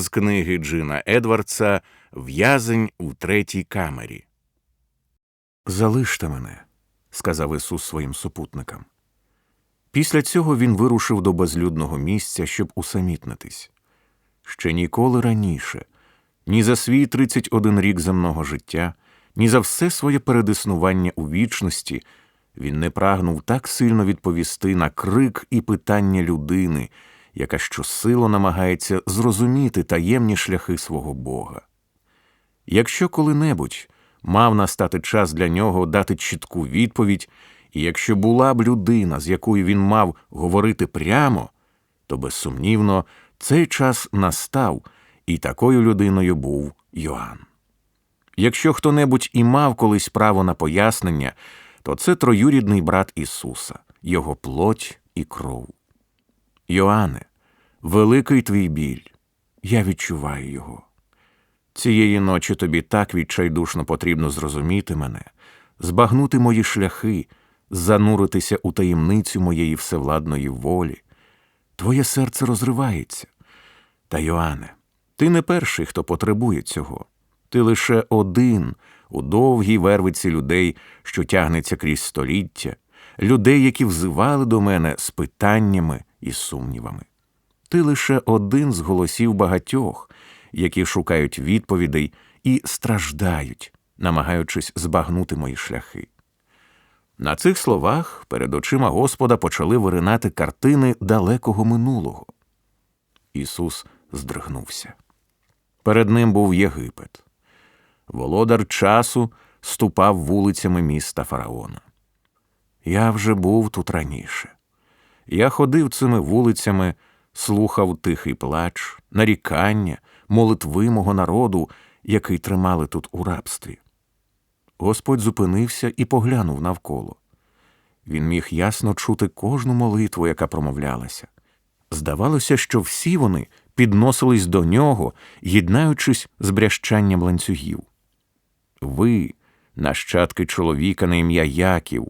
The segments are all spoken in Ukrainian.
з книги Джина Едвардса В'язень у третій камері. Залиште мене, сказав Ісус своїм супутникам. Після цього він вирушив до безлюдного місця, щоб усамітнитись. Ще ніколи раніше, ні за свій 31 рік земного життя, ні за все своє передиснування у вічності він не прагнув так сильно відповісти на крик і питання людини, яка щосило намагається зрозуміти таємні шляхи свого Бога. Якщо коли-небудь мав настати час для нього дати чітку відповідь, і якщо була б людина, з якою він мав говорити прямо, то безсумнівно цей час настав, і такою людиною був Йоанн. Якщо хто небудь і мав колись право на пояснення, то це троюрідний брат Ісуса, Його плоть і кров. Йоанне, великий твій біль, я відчуваю його. Цієї ночі тобі так відчайдушно потрібно зрозуміти мене, збагнути мої шляхи, зануритися у таємницю моєї всевладної волі. Твоє серце розривається. Та, Йоанне, ти не перший, хто потребує цього. Ти лише один у довгій вервиці людей, що тягнеться крізь століття, людей, які взивали до мене з питаннями і сумнівами. Ти лише один з голосів багатьох, які шукають відповідей і страждають, намагаючись збагнути мої шляхи. На цих словах перед очима Господа почали виринати картини далекого минулого. Ісус здригнувся. Перед ним був Єгипет. Володар часу ступав вулицями міста Фараона. Я вже був тут раніше. Я ходив цими вулицями, слухав тихий плач, нарікання, молитви мого народу, який тримали тут у рабстві. Господь зупинився і поглянув навколо. Він міг ясно чути кожну молитву, яка промовлялася. Здавалося, що всі вони підносились до нього, єднаючись з брящанням ланцюгів. Ви, нащадки чоловіка на ім'я Яків,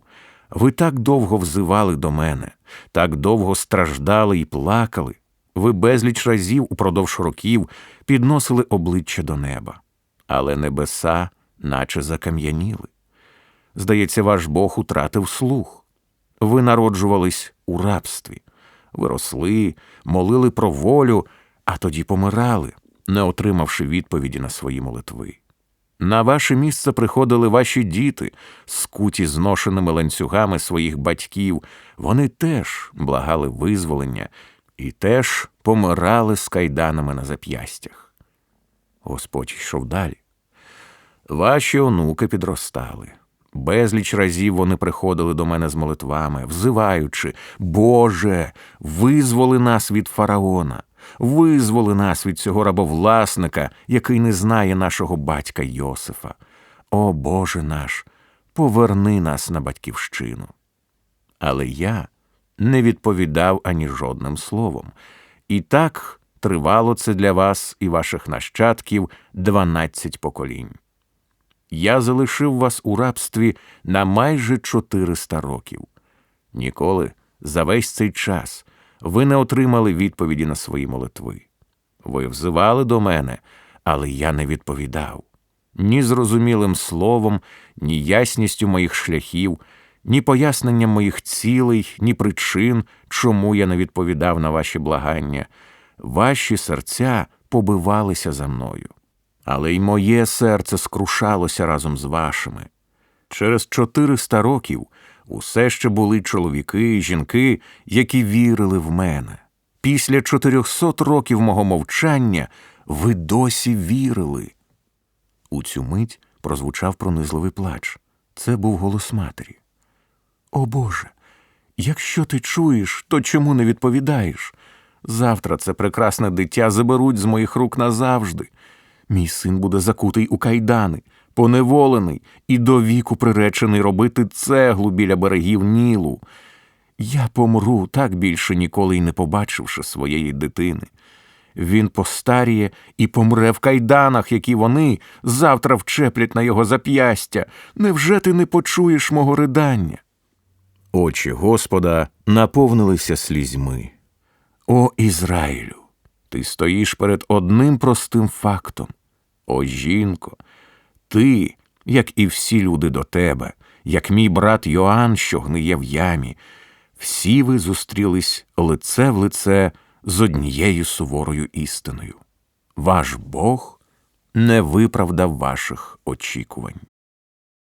ви так довго взивали до мене, так довго страждали і плакали, ви безліч разів упродовж років підносили обличчя до неба, але небеса, наче закам'яніли. Здається, ваш Бог утратив слух. Ви народжувались у рабстві, ви росли, молили про волю, а тоді помирали, не отримавши відповіді на свої молитви. На ваше місце приходили ваші діти, скуті зношеними ланцюгами своїх батьків. Вони теж благали визволення і теж помирали з кайданами на зап'ястях. Господь йшов далі. Ваші онуки підростали. Безліч разів вони приходили до мене з молитвами, взиваючи, Боже, визволи нас від фараона, визволи нас від цього рабовласника, який не знає нашого батька Йосифа. О Боже наш, поверни нас на батьківщину. Але я не відповідав ані жодним словом. І так тривало це для вас і ваших нащадків дванадцять поколінь. Я залишив вас у рабстві на майже 400 років. Ніколи за весь цей час ви не отримали відповіді на свої молитви. Ви взивали до мене, але я не відповідав. Ні зрозумілим словом, ні ясністю моїх шляхів, ні поясненням моїх цілей, ні причин, чому я не відповідав на ваші благання. Ваші серця побивалися за мною але й моє серце скрушалося разом з вашими. Через чотириста років усе ще були чоловіки і жінки, які вірили в мене. Після чотирьохсот років мого мовчання ви досі вірили. У цю мить прозвучав пронизливий плач. Це був голос матері. О Боже, якщо ти чуєш, то чому не відповідаєш? Завтра це прекрасне дитя заберуть з моїх рук назавжди. Мій син буде закутий у кайдани, поневолений і до віку приречений робити цеглу біля берегів Нілу. Я помру, так більше ніколи й не побачивши своєї дитини. Він постаріє і помре в кайданах, які вони завтра вчеплять на його зап'ястя. Невже ти не почуєш мого ридання? Очі Господа наповнилися слізьми. О Ізраїлю! Ти стоїш перед одним простим фактом. О, жінко, ти, як і всі люди до тебе, як мій брат Йоанн, що гниє в ямі, всі ви зустрілись лице в лице з однією суворою істиною. Ваш Бог не виправдав ваших очікувань.